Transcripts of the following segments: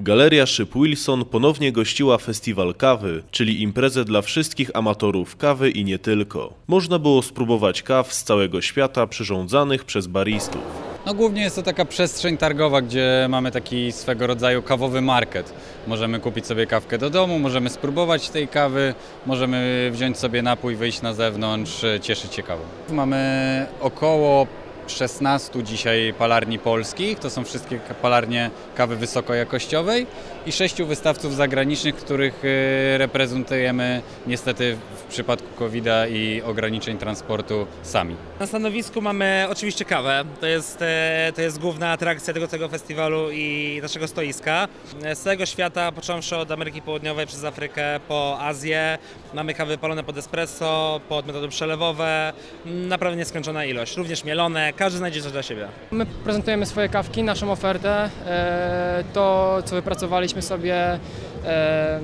Galeria Szyb Wilson ponownie gościła festiwal kawy, czyli imprezę dla wszystkich amatorów kawy i nie tylko. Można było spróbować kaw z całego świata przyrządzanych przez baristów. No głównie jest to taka przestrzeń targowa, gdzie mamy taki swego rodzaju kawowy market. Możemy kupić sobie kawkę do domu, możemy spróbować tej kawy, możemy wziąć sobie napój, wyjść na zewnątrz, cieszyć się kawą. Mamy około 16 dzisiaj palarni polskich, to są wszystkie palarnie kawy wysokojakościowej i sześciu wystawców zagranicznych, których e, reprezentujemy niestety w przypadku covid i ograniczeń transportu sami. Na stanowisku mamy oczywiście kawę. To jest, e, to jest główna atrakcja tego całego festiwalu i naszego stoiska. E, Z całego świata, począwszy od Ameryki Południowej przez Afrykę po Azję, mamy kawy palone pod espresso, pod metody przelewowe. Naprawdę nieskończona ilość. Również mielone, każdy znajdzie coś dla siebie. My prezentujemy swoje kawki, naszą ofertę, e, to co wypracowaliśmy sobie, e,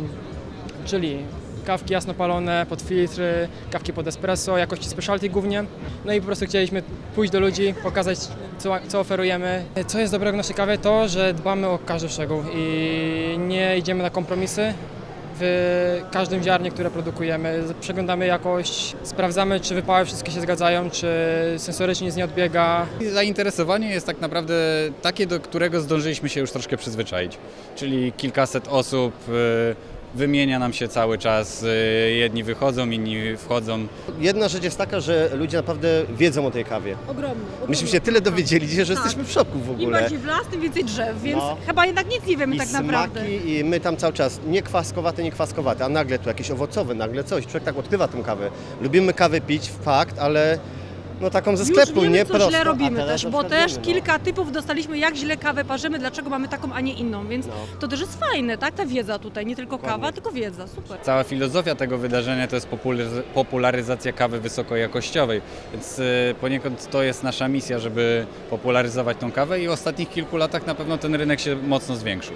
czyli kawki jasnopalone pod filtry, kawki pod espresso, jakości specialty głównie. No i po prostu chcieliśmy pójść do ludzi, pokazać co, co oferujemy. Co jest dobrego w naszej kawie to, że dbamy o każdy szczegół i nie idziemy na kompromisy. W każdym ziarnie, które produkujemy, przeglądamy jakość, sprawdzamy, czy wypały wszystkie się zgadzają, czy sensorycznie nic nie odbiega, Zainteresowanie jest tak naprawdę takie, do którego zdążyliśmy się już troszkę przyzwyczaić. Czyli kilkaset osób y, wymienia nam się cały czas. y, Jedni wychodzą, inni wchodzą. Jedna rzecz jest taka, że ludzie naprawdę wiedzą o tej kawie. Ogromny. Myśmy się tyle dowiedzieli dzisiaj, że Tak. jesteśmy w szoku w Im ogóle. bardziej w las, tym więcej drzew, więc No. chyba jednak nic nie wiemy I tak smaki, naprawdę. i my tam cały czas nie kwaskowate, nie kwaskowate, a nagle tu jakieś owocowe, nagle coś. Człowiek tak odkrywa tę kawę. Lubimy kawę pić, fakt, ale no taką ze sklepu, Już wiemy, nie co źle a robimy teraz też, na bo przykład też wiemy, no. kilka typów dostaliśmy, jak źle kawę parzymy, dlaczego mamy taką, a nie inną, więc No. to też jest fajne, tak? Ta wiedza tutaj, nie tylko kawa, tylko wiedza, super. Cała filozofia tego wydarzenia to jest popularyz- popularyzacja kawy wysokojakościowej, więc y, poniekąd to jest nasza misja, żeby popularyzować tą kawę i w ostatnich kilku latach na pewno ten rynek się mocno zwiększył.